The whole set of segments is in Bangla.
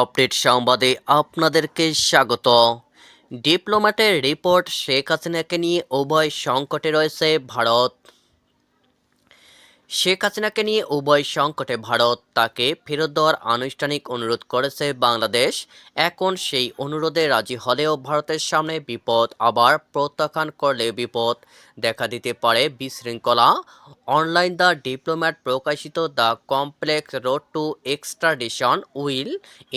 আপডেট সংবাদে আপনাদেরকে স্বাগত। ডিপ্লোম্যাটের রিপোর্ট শেখ হাসিনাকে নিয়ে উভয় সংকটে রয়েছে ভারত। শেখ হাসিনাকে নিয়ে উভয় সংকটে ভারত, তাকে ফেরত দেওয়ার আনুষ্ঠানিক অনুরোধ করেছে বাংলাদেশ। এখন সেই অনুরোধে রাজি হলেও ভারতের সামনে বিপদ, আবার প্রত্যাখ্যান করলে বিপদ। দেখা দিতে পারে বিশৃঙ্খলা। অনলাইন দ্য ডিপ্লোম্যাট প্রকাশিত the complex road to extradition will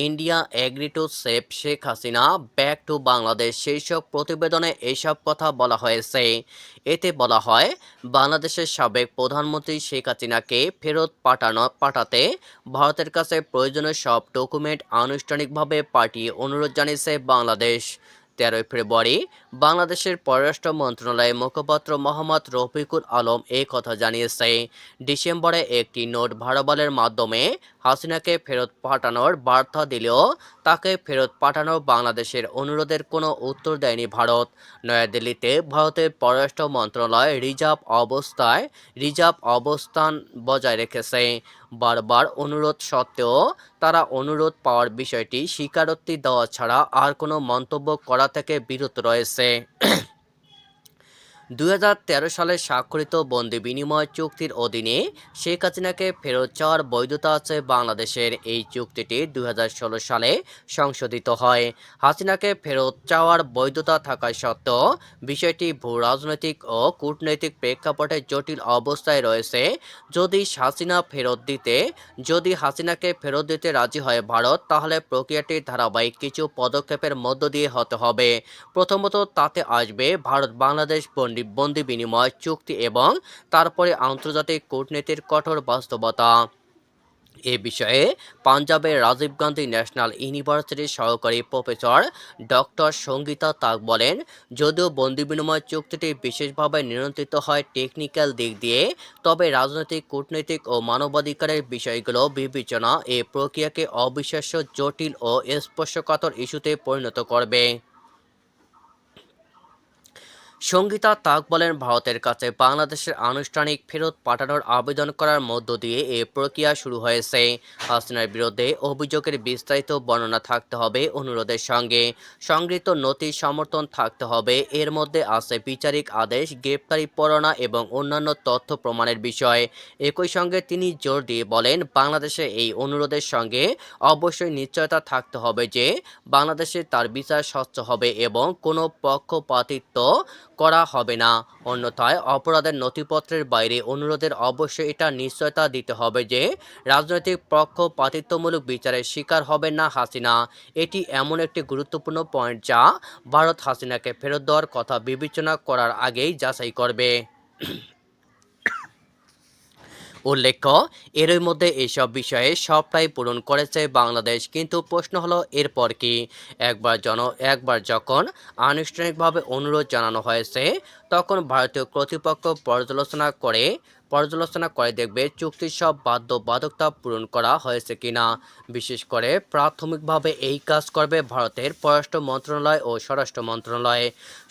India agree to save Sheikh Hasina back to Bangladesh. শীর্ষক প্রতিবেদনে এসব কথা বলা হয়েছে। এতে বলা হয়, বাংলাদেশের সাবেক প্রধানমন্ত্রী শেখ হাসিনাকে ফেরত পাঠানো, পাঠাতে ভারতের কাছে প্রয়োজনীয় সব ডকুমেন্ট আনুষ্ঠানিকভাবে পাঠিয়ে অনুরোধ জানিয়েছে বাংলাদেশ। তেরোই ফেব্রুয়ারি বাংলাদেশের পররাষ্ট্র মন্ত্রণালয়ের মুখপাত্র মোহাম্মদ রফিকুল আলম এই কথা জানিয়েছে। ডিসেম্বরে একটি নোট ভাড়াবালের মাধ্যমে হাসিনাকে ফেরত পাঠানোর বার্তা দিলেও তাকে ফেরত পাঠানো বাংলাদেশের অনুরোধের কোনো উত্তর দেয়নি ভারত। নয়াদিল্লিতে ভারতের পররাষ্ট্র মন্ত্রণালয় রিজার্ভ অবস্থায় রিজার্ভ অবস্থান বজায় রেখেছে। বারবার অনুরোধ সত্ত্বেও তারা অনুরোধ পাওয়ার বিষয়টি স্বীকারোক্তি দেওয়া ছাড়া আর কোনো মন্তব্য করা থেকে বিরত রয়েছে। Okay. দুই হাজার তেরো সালে স্বাক্ষরিত বন্দি বিনিময় চুক্তির অধীনে শেখ হাসিনাকে ফেরত চাওয়ার বৈধতা আছে বাংলাদেশের। এই চুক্তিটি দুই হাজার ষোলো সালে সংশোধিত হয়। হাসিনাকে ফেরত চাওয়ার বৈধতা থাকা সত্ত্বেও বিষয়টি ভূ রাজনৈতিক ও কূটনৈতিক প্রেক্ষাপটে জটিল অবস্থায় রয়েছে। যদি হাসিনা ফেরত দিতে, যদি হাসিনাকে ফেরত দিতে রাজি হয় ভারত, তাহলে প্রক্রিয়াটি ধারাবাহিক কিছু পদক্ষেপের মধ্য দিয়ে হতে হবে। প্রথমত তাতে আসবে ভারত বাংলাদেশ বন্দি বন্দি বিনিময় চুক্তি এবং তারপরে আন্তর্জাতিক কূটনীতির কঠোর বাস্তবতা। এ বিষয়ে পাঞ্জাবের রাজীব গান্ধী ন্যাশনাল ইউনিভার্সিটির সহকারী প্রফেসর ডক্টর সঙ্গীতা তাক বলেন, যদিও বন্দি বিনিময় চুক্তিটি বিশেষভাবে নিয়ন্ত্রিত হয় টেকনিক্যাল দিক দিয়ে, তবে রাজনৈতিক, কূটনৈতিক ও মানবাধিকারের বিষয়গুলো বিবেচনা এই প্রক্রিয়াকে অবিশ্বাস্য, জটিল ও স্পর্শকাতর ইস্যুতে পরিণত করবে। সঙ্গীতা তাক বলেন, ভারতের কাছে বাংলাদেশের আনুষ্ঠানিক ফেরত পাঠানোর আবেদন করার মধ্য দিয়ে এ প্রক্রিয়া শুরু হয়েছে। হাসিনার বিরুদ্ধে অভিযোগের বিস্তারিত বর্ণনা থাকতে হবে অনুরোধের সঙ্গে। সংগৃহীত নথি সমর্থন থাকতে হবে। এর মধ্যে আছে বিচারিক আদেশ, গ্রেপ্তারি পরোয়ানা এবং অন্যান্য তথ্য প্রমাণের বিষয়। একই সঙ্গে তিনি জোর দিয়ে বলেন, বাংলাদেশে এই অনুরোধের সঙ্গে অবশ্যই নিশ্চয়তা থাকতে হবে যে, বাংলাদেশে তার বিচার স্বচ্ছ হবে এবং কোনো পক্ষপাতিত্ব করা হবে না। অন্যথায় অপরাধের নথিপত্রের বাইরে অনুরোধের অবশ্যই এটা নিশ্চয়তা দিতে হবে যে, রাজনৈতিক পক্ষ পক্ষপাতিত্বমূলক বিচারের শিকার হবে না হাসিনা। এটি এমন একটি গুরুত্বপূর্ণ পয়েন্ট যা ভারত হাসিনাকে ফেরত দেওয়ার কথা বিবেচনা করার আগেই যাচাই করবে। উল্লেখ্য, এরই মধ্যে এসব বিষয়ে সবটাই পূরণ করেছে বাংলাদেশ। কিন্তু প্রশ্ন হলো, এরপর কি? একবার জন, একবার যখন আনুষ্ঠানিকভাবে অনুরোধ জানানো হয়েছে তখন ভারতীয় কর্তৃপক্ষ পর্যালোচনা করে পর্যালোচনা করে দেখবে চুক্তির সব বাধ্যবাধকতা পূরণ করা হয়েছে কিনা। বিশেষ করে প্রাথমিকভাবে এই কাজ করবে ভারতের পররাষ্ট্র মন্ত্রণালয় ও স্বরাষ্ট্র মন্ত্রণালয়।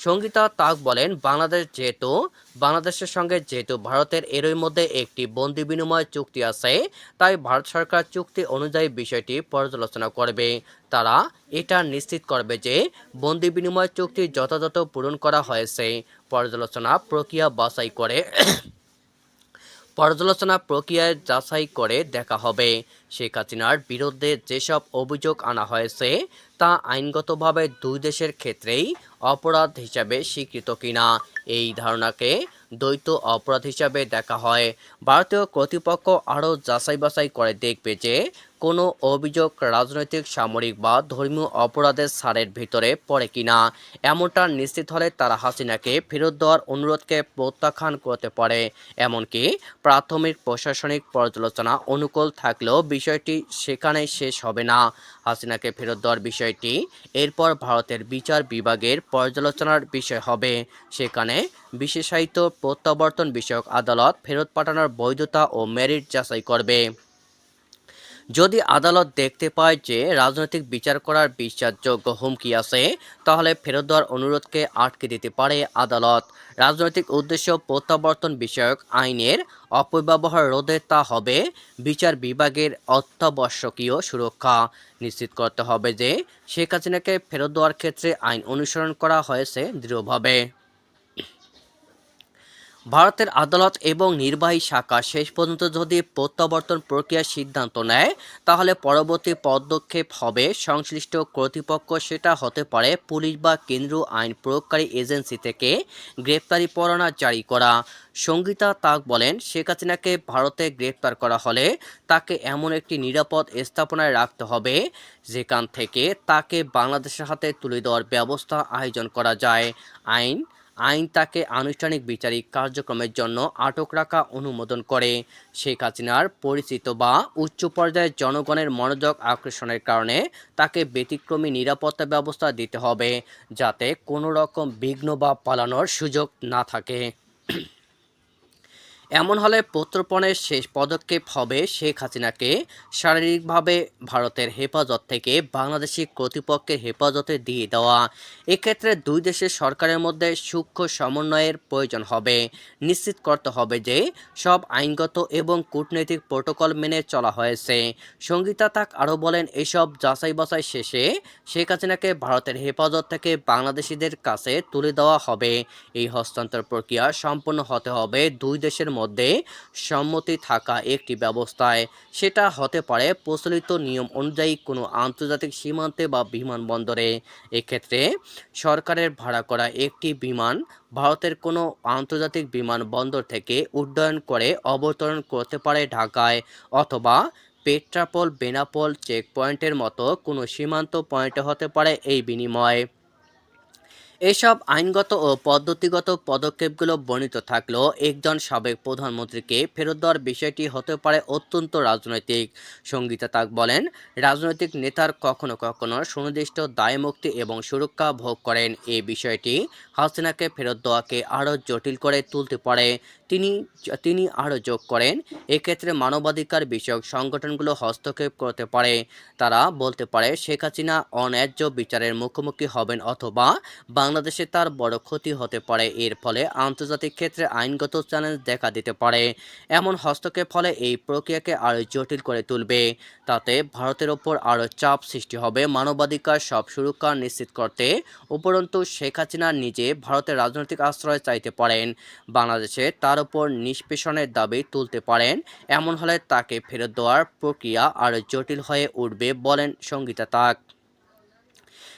সঙ্গীতা তাক বলেন, বাংলাদেশ যেহেতু, বাংলাদেশের সঙ্গে যেহেতু ভারতের এরই মধ্যে একটি বন্দি বিনিময় চুক্তি আছে, তাই ভারত সরকার চুক্তি অনুযায়ী বিষয়টি পর্যালোচনা করবে। তারা এটা নিশ্চিত করবে যে বন্দি বিনিময় চুক্তি যথাযথ পূরণ করা হয়েছে। পর্যালোচনা প্রক্রিয়া বাছাই করে, পর্যালোচনা প্রক্রিয়ায় যাচাই করে দেখা হবে। শেখ হাসিনার বিরুদ্ধে যেসব অভিযোগ আনা হয়েছে, তা আইনগতভাবে দুই দেশের ক্ষেত্রেই অপরাধ হিসাবে স্বীকৃত কিনা, এই ধারণাকে দ্বৈত অপরাধ হিসাবে দেখা হয়। ভারতীয় কর্তৃপক্ষ আরও যাচাই বাছাই করে দেখবে যে কোনো অভিযোগ রাজনৈতিক, সামরিক বা ধর্মীয় অপরাধের সারের ভিতরে পড়ে কিনা, এমনটা নিশ্চিত হলে তারা হাসিনাকে ফেরত দেওয়ার অনুরোধকে প্রত্যাখ্যান করতে পারে। এমনকি প্রাথমিক প্রশাসনিক পর্যালোচনা অনুকূল থাকলেও বিষয়টি সেখানে শেষ হবে না। হাসিনাকে ফেরত দেওয়ার বিষয়টি এরপর ভারতের বিচার বিভাগের পর্যালোচনার বিষয় হবে। সেখানে বিশেষায়িত প্রত্যাবর্তন বিষয়ক আদালত ফেরত পাঠানোর বৈধতা ও মেরিট যাচাই করবে। যদি আদালত দেখতে পায় যে রাজনৈতিক বিচার করার বিশ্বাসযোগ্য হুমকি আছে, তাহলে ফেরত দেওয়ার অনুরোধকে আটকে দিতে পারে আদালত। রাজনৈতিক উদ্দেশ্য প্রত্যাবর্তন বিষয়ক আইনের অপব্যবহার রোধে তা হবে বিচার বিভাগের অত্যাবশ্যকীয় সুরক্ষা। নিশ্চিত করতে হবে যে শেখ হাসিনাকে ফেরত দেওয়ার ক্ষেত্রে আইন অনুসরণ করা হয়েছে দৃঢ়ভাবে। ভারতের আদালত এবং নির্বাহী শাখা শেষ পর্যন্ত যদি প্রত্যাবর্তন প্রক্রিয়ার সিদ্ধান্ত নেয়, তাহলে পরবর্তী পদক্ষেপ হবে সংশ্লিষ্ট কর্তৃপক্ষ। সেটা হতে পারে পুলিশ বা কেন্দ্রীয় আইন প্রয়োগকারী এজেন্সি থেকে গ্রেপ্তারি পরোয়ানা জারি করা। সঙ্গীতা তাক বলেন, শেখ হাসিনাকে ভারতে গ্রেপ্তার করা হলে তাকে এমন একটি নিরাপদ স্থাপনায় রাখতে হবে, যেখান থেকে তাকে বাংলাদেশের হাতে তুলে দেওয়ার ব্যবস্থা আয়োজন করা যায়। আইন আইন তাকে আনুষ্ঠানিক বিচারিক কার্যক্রমের জন্য আটক রাখা অনুমোদন করে। শেখ হাসিনার পরিচিত বা উচ্চ পর্যায়ের জনগণের মনোযোগ আকর্ষণের কারণে তাকে ব্যতিক্রমী নিরাপত্তা ব্যবস্থা দিতে হবে, যাতে কোনো রকম বিঘ্ন বা পালানোর সুযোগ না থাকে। এমন হলে প্রত্যর্পণের শেষ পদক্ষেপ হবে শেখ হাসিনাকে। শারীরিকভাবে ভারতের হেফাজত থেকে বাংলাদেশি কর্তৃপক্ষের হেফাজতে দিয়ে দেওয়া। এক্ষেত্রে দুই দেশের সরকারের মধ্যে সূক্ষ্ম সমন্বয়ের প্রয়োজন হবে। নিশ্চিত করতে হবে যে সব আইনগত এবং কূটনৈতিক প্রোটোকল মেনে চলা হয়েছে। সঙ্গীতা তাক আরও বলেন, এসব যাচাই বাছাই শেষে শেখ হাসিনাকে ভারতের হেফাজত থেকে বাংলাদেশিদের কাছে তুলে দেওয়া হবে। এই হস্তান্তর প্রক্রিয়া সম্পন্ন হতে হবে দুই দেশের মধ্যে সম্মতি থাকা একটি ব্যবস্থায় সেটা হতে পারে প্রচলিত নিয়ম অনুযায়ী কোনো আন্তর্জাতিক সীমান্তে বা বিমানবন্দরে। এক্ষেত্রে সরকারের ভাড়া করা একটি বিমান ভারতের কোনো আন্তর্জাতিক বিমানবন্দর থেকে উড্ডয়ন করে অবতরণ করতে পারে ঢাকায় অথবা পেট্রাপোল, বেনাপোল চেকপয়েন্টের মতো কোনো সীমান্ত পয়েন্টে হতে পারে এই বিনিময়। এসব আইনগত ও পদ্ধতিগত পদক্ষেপগুলো বর্ণিত থাকলেও একজন সাবেক প্রধানমন্ত্রীকে ফেরত দেওয়ার বিষয়টি হতে পারে অত্যন্ত রাজনৈতিক। সঙ্গীতা তাক বলেন, রাজনৈতিক নেতার কখনো কখনো সুনির্দিষ্ট দায়মুক্তি এবং সুরক্ষা ভোগ করেন। এই বিষয়টি হাসিনাকে ফেরত দেওয়াকে আরও জটিল করে তুলতে পারে। তিনি তিনি আরও যোগ করেন, এক্ষেত্রে মানবাধিকার বিষয়ক সংগঠনগুলো হস্তক্ষেপ করতে পারে। তারা বলতে পারে, শেখ হাসিনা অন্যায্য বিচারের মুখোমুখি হবেন অথবা বাংলাদেশে তার বড় ক্ষতি হতে পারে। এর ফলে আন্তর্জাতিক ক্ষেত্রে আইনগত চ্যালেঞ্জ দেখা দিতে পারে। এমন হস্তক্ষেপ ফলে এই প্রক্রিয়াকে আরও জটিল করে তুলবে। তাতে ভারতের ওপর আরও চাপ সৃষ্টি হবে। মানবাধিকার সব সুরক্ষা নিশ্চিত করতে উপরন্তু শেখ হাসিনা নিজে ভারতের রাজনৈতিক আশ্রয় চাইতে পারেন। বাংলাদেশে তার উপর নিষ্পেষণের দাবি তুলতে পারেন। এমন হলে তাকে ফেরত দেওয়ার প্রক্রিয়া আরও জটিল হয়ে উঠবে বলেন সঙ্গীতা তাক।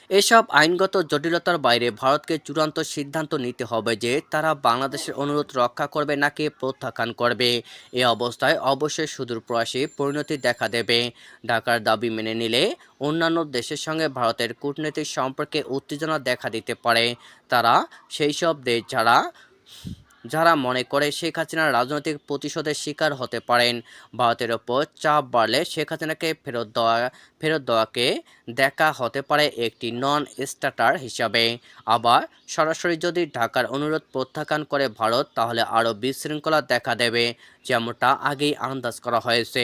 এসব আইনগত জটিলতার বাইরে ভারতকে চূড়ান্ত সিদ্ধান্ত নিতে হবে যে তারা বাংলাদেশের অনুরোধ রক্ষা করবে নাকি প্রত্যাখ্যান করবে। এ অবস্থায় অবশ্যই সুদূর প্রয়াসী পরিণতি দেখা দেবে। ঢাকার দাবি মেনে নিলে অন্যান্য দেশের সঙ্গে ভারতের কূটনৈতিক সম্পর্কে উত্তেজনা দেখা দিতে পারে। তারা সেই সব দেশ যারা যারা মনে করে শেখ হাসিনা রাজনৈতিক প্রতিশোধের শিকার হতে পারেন, ভারতের ওপর চাপ বাড়লে শেখ হাসিনাকে ফেরত দেওয়া, ফেরত দেওয়াকে দেখা হতে পারে একটি নন স্টার্টার হিসাবে। আবার সরাসরি যদি ঢাকার অনুরোধ প্রত্যাখ্যান করে ভারত, তাহলে আরও বিশৃঙ্খলা দেখা দেবে। যেমনটা আগেই আন্দাজ করা হয়েছে।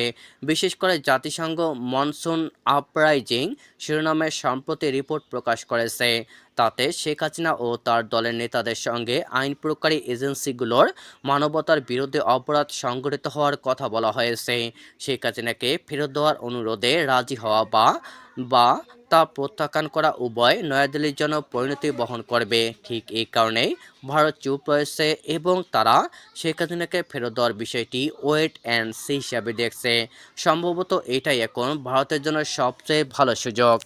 বিশেষ করে জাতিসংঘ মনসুন আপরাইজিং শিরোনামের সম্প্রতি রিপোর্ট প্রকাশ করেছে। তাতে শেখ হাসিনা ও তার দলের নেতাদের সঙ্গে আইন প্রয়োগকারী এজেন্সিগুলোর মানবতার বিরুদ্ধে অপরাধ সংঘটিত হওয়ার কথা বলা হয়েছে। শেখ হাসিনাকে ফেরত দেওয়ার অনুরোধে রাজি হওয়া বা বা তা প্রত্যাখ্যান করা উভয় নয়াদিল্লির জন্য পরিণতি বহন করবে। ঠিক এই কারণেই ভারত চুপ রয়েছে এবং তারা শেখ হাসিনাকে ফেরত দেওয়ার বিষয়টি ওয়েট অ্যান্ড সি হিসাবে দেখছে। সম্ভবত এটাই এখন ভারতের জন্য সবচেয়ে ভালো সুযোগ।